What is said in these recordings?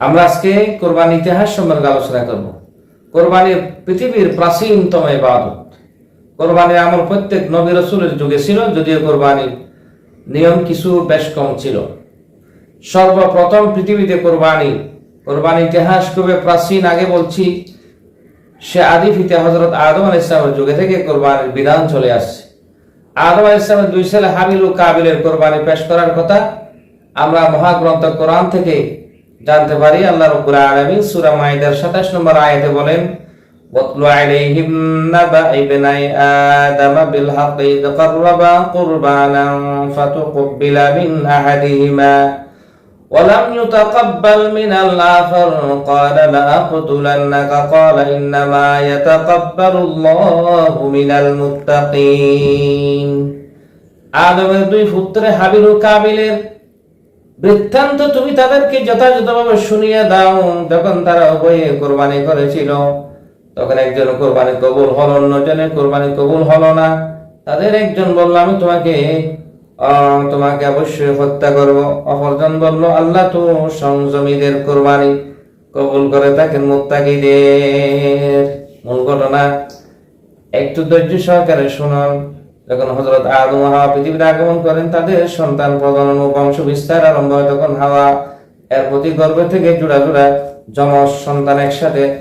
আমরা আজকে কোরবানি ইতিহাস সম্পর্কে আলোচনা করব। কোরবানি পৃথিবীর প্রাচীনতম ইবাদত। কোরবানি আমল প্রত্যেক নবী রসুলের যুগে ছিল, যদিও কোরবানির নিয়ম কিছু বেশ কম ছিল। সর্বপ্রথম পৃথিবীতে কোরবানি কোরবানি ইতিহাস খুবই প্রাচীন, আগে বলছি, সে আদি ফিতে হজরত আদম আল ইসলামের যুগে থেকে কোরবানির বিধান চলে আসছে। আদম আল ইসলামের দুই ছেলে হাবিল ও কাবিলের কোরবানি পেশ করার কথা আমরা মহাগ্রন্থ কোরআন থেকে জানতে পারি আল্লাহ রব্বুল আলামিন সূরা মাইদার 27 নম্বর আয়াতে বলেন واتل عليهم نبأ ابني آدم بالحق إذ قربا قربانا فتقبل من أحدهما ولم يتقبل من الآخر قال لأقتلنك قال إنما يتقبل الله من المتقين আদমের দুই পুত্রে হাবিল ও কাবিলের বৃত্তান্ত তুমি তাদেরকে যথাযথভাবে শুনিয়ে দাও। যখন তারা উভয়ে কোরবানি করেছিল, তখন একজন কোরবানি কবুল হলো অন্যজনের কোরবানি কবুল হলো না। তাদের একজন বলল, আমি তোমাকে তোমাকে অবশ্যই হত্যা করব। অপরজন বলল, আল্লাহ তো সংযমীদের কোরবানি কবুল করে থাকেন মুত্তাকিদের। মূল ঘটনা, একটু ধৈর্য সহকারে শুনুন। যখন হজরত আদম হাওয়া পৃথিবীতে আগমন করেন, তাদের সন্তান প্রজনন ও বংশ বিস্তার আরম্ভ হয় তখন হাওয়া এর প্রতি গর্ভ থেকে জোড়া জোড়া যমজ সন্তান একসাথে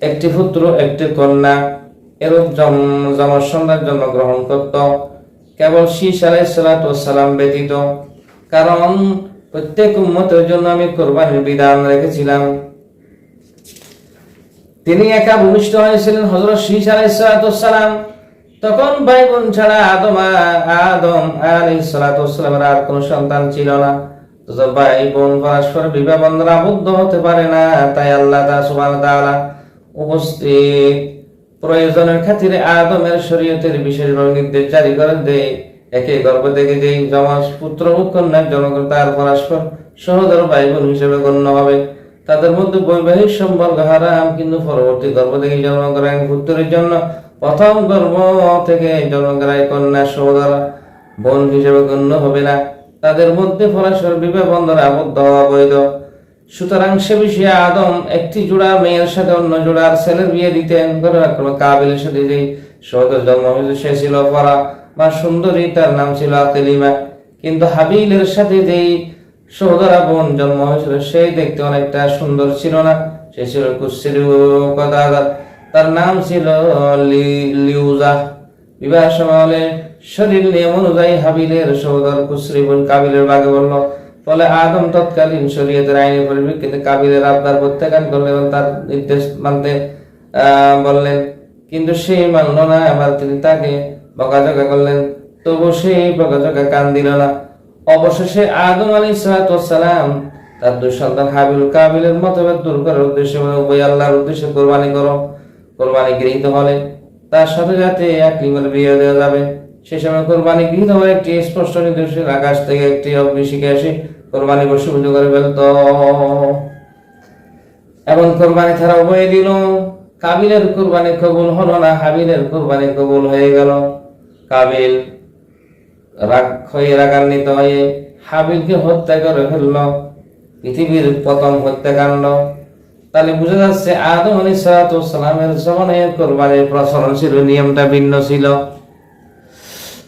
একটি পুত্র, একটি কন্যা, এরূপ জম- সন্তান জন্মগ্রহণ করত। কেবল শীষ আলাইসালাম ব্যতীত কারণ প্রত্যেক উম্মতের জন্য আমি কোরবানির বিধান রেখেছিলাম। তিনি একা ভূমিষ্ঠ হয়েছিলেন হজরত শীষ আলাইসালাম তখন ভাই বোন ছাড়া আদম আদম আলাইসালামের আর কোন সন্তান ছিল না। ভাই বোন পরস্পর বিবাহ বন্ধনে আবদ্ধ হতে পারে না, তাই আল্লাহ উপস্থিত প্রয়োজনের খাতিরে আদমের শরীয়তের বিশেষভাবে নির্দেশ জারি করে দেয় একে গর্ভ থেকে যেই জমাস পুত্র ও কন্যার করে তার পরস্পর সহোদর ভাই বোন হিসেবে গণ্য হবে। তাদের মধ্যে বৈবাহিক সম্পর্ক হারাম, কিন্তু পরবর্তী গর্ভ থেকে জন্ম করেন পুত্রের জন্য প্রথম গর্ভ থেকে জন্ম করায় কন্যা সহোদর বোন হিসেবে গণ্য হবে না। তাদের মধ্যে পরস্পর বিবাহ বন্ধনে আবদ্ধ হওয়া বৈধ। সুতরাং সে বিষয়ে আদম একটি জোড়া, মেয়ের সাথে অন্য জোড়ার ছেলের বিয়ে দিতেন কোনো কাবিলের সাথে যেই সহোদর জন্ম হয়েছে, সে ছিল পরা বা সুন্দরী, তার নাম ছিল আতেলিমা। কিন্তু হাবিলের সাথে যেই সহোদরা বোন জন্ম হয়েছিল সেই দেখতে অনেকটা সুন্দর ছিল না। সে ছিল কুশ্রী কদাগার তার নাম ছিল লিউজা। বিবাহ শরীর নিয়ম অনুযায়ী হাবিলের কুশ্রী বোন কাবিলের বাগে বলল, ফলে আদম তৎকালীন শরীয়তের আইনের পরিপ্রেক্ষিতে কাবিলের আবদার প্রত্যাখ্যান করলেন এবং তার নির্দেশ মানতে বললেন। কিন্তু সে মানল না আবার তিনি তাকে বকাঝকা করলেন। তবু সেই বকাঝকা কান দিল না। অবশেষে আদম আলী সালাম তার দুই সন্তান হাবিল কাবিলের মতভেদ দূর করার উদ্দেশ্যে উভয় আল্লাহর উদ্দেশ্যে কোরবানি করো। কোরবানি গৃহীত হলে তার সাথে সাথে এক লিঙ্গের বিয়ে দেওয়া যাবে। সে সময় কোরবানি গৃহীত হলে একটি স্পষ্ট নির্দেশের আকাশ থেকে একটি অগ্নিশিকে এসে কোরবানি বসীভূত করে ফেলত। এবং কোরবানি ছাড়া উভয় দিল। কাবিলের কোরবানি কবুল হলো না, হাবিলের কোরবানি কবুল হয়ে গেল। কাবিল রাগ রাগান্বিত হয়ে হাবিলকে হত্যা করে ফেলল। পৃথিবীর প্রথম হত্যাকাণ্ড। তাহলে বোঝা যাচ্ছে আদম আলী সালামের জমানে কোরবানির প্রচলন ছিল নিয়মটা ভিন্ন ছিল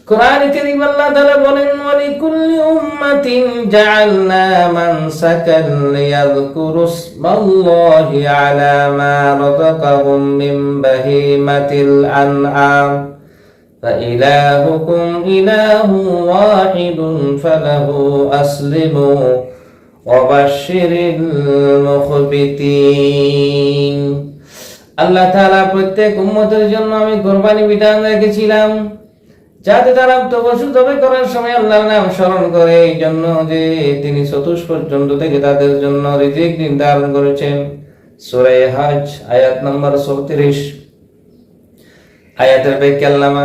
কোরআন কারীম আল্লাহ তাআলা বলেন ওয়ালিকুল্লি উম্মাতিন জাআলনা মানসাকান লিয়াযকুরু ইসমাল্লাহি আলা মা রাযাকাহুম মিন বাহিমাতিল আনআম فإلهكم إله واحد فله أسلموا وبشر المخبتين আল্লাহ তাআলা প্রত্যেক উম্মতের জন্য আমি কোরবানি বিধান রেখেছিলাম যাতে তারা উক্ত পশু তবে করার সময় আল্লাহর নাম স্মরণ করে এই জন্য যে তিনি চতুষ পর্যন্ত থেকে তাদের জন্য রিজিক নির্ধারণ করেছেন সূরা হজ আয়াত নম্বর 34 আয়াতের ব্যাখ্যা আল্লামা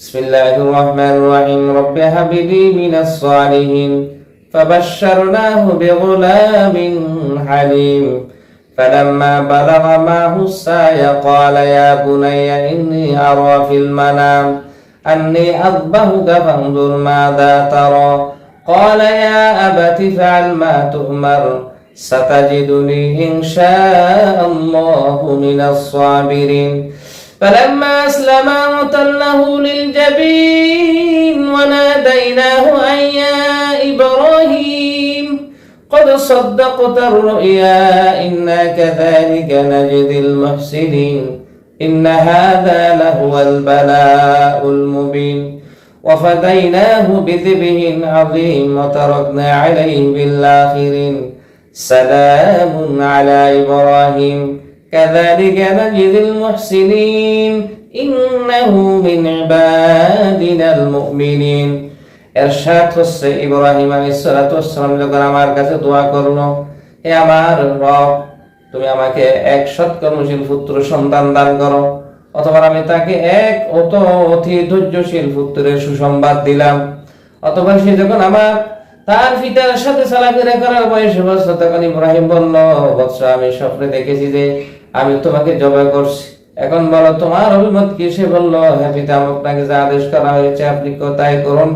بسم الله الرحمن الرحيم. رب هب لي من الصالحين. فبشرناه بغلام حليم. فلما بلغ معه السعي قال يا بني إني أرى في المنام أني أذبحك فانظر ماذا ترى. قال يا أبت فعل ما تؤمر. ستجدني إن شاء الله من الصابرين. فلما أسلما وتله للجبين وناديناه أن يا إبراهيم قد صدقت الرؤيا إنا كذلك نجزي المحسنين إن هذا لهو البلاء المبين وفديناه بذبح عظيم وتركنا عليه بالآخرين سلام على إبراهيم كذلك نجزي المحسنين إنه من عبادنا المؤمنين এরশাদ হচ্ছে ইব্রাহিম আলী সালাম যখন আমার কাছে দোয়া করলো হে আমার রব তুমি আমাকে এক সৎকর্মশীল পুত্র সন্তান দান করো অথবা আমি তাকে এক অত অতি ধৈর্যশীল পুত্রের সুসংবাদ দিলাম অথবা সে যখন আমার তার পিতার সাথে চলাফেরা করার বয়সে বছর তখন ইব্রাহিম বলল বৎস আমি স্বপ্নে দেখেছি যে আমি তোমাকে জবাই করছি। এখন বলো, তোমার অভিমত কি? সে বলল হ্যাঁ পিতা আপনাকে যা আদেশ করা হয়েছে আপনি তাই করুন।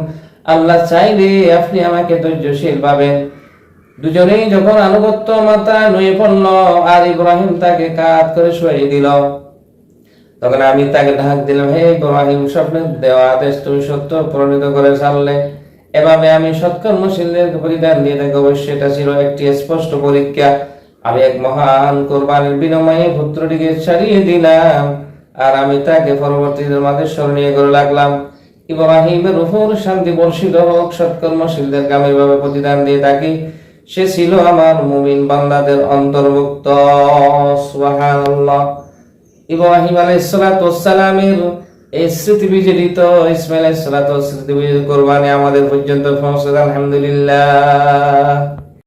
আল্লাহ চাইলে আপনি আমাকে ধৈর্যশীল পাবেন। দুজনেই যখন আনুগত্য মাতা নুয়ে পড়ল, আর ইব্রাহিম তাকে কাত করে শুয়ে দিল। তখন আমি তাকে ঢাক দিলাম, হে ইব্রাহিম, স্বপ্নের দেওয়া আদেশ তুমি সত্য প্রণীত করে ছাড়লে। এভাবে আমি সৎকর্মশীলদের পরিধান দিয়ে থাকি। অবশ্যই এটা ছিল একটি স্পষ্ট পরীক্ষা। আমি এক মহান কোরবানির বিনিময়ে পুত্রটিকে ছাড়িয়ে দিলাম। আর আমি তাকে পরবর্তীদের মাঝে স্মরণীয় করে লাগলাম। ইব্রাহিমের উপর শান্তি বর্ষিত হোক সৎকর্মশীলদেরকে আমি এভাবে প্রতিদান দিয়ে থাকি সে ছিল আমার মুমিন বান্দাদের অন্তর্ভুক্ত। সুবহানাল্লাহ। ইব্রাহিম আলাইহিসসালামের এই স্মৃতি বিজড়িত। ইসমাইল আলাইহিসসালাতু স্মৃতি বিজড়িত কোরবানি আমাদের পর্যন্ত পৌঁছে আলহামদুলিল্লাহ।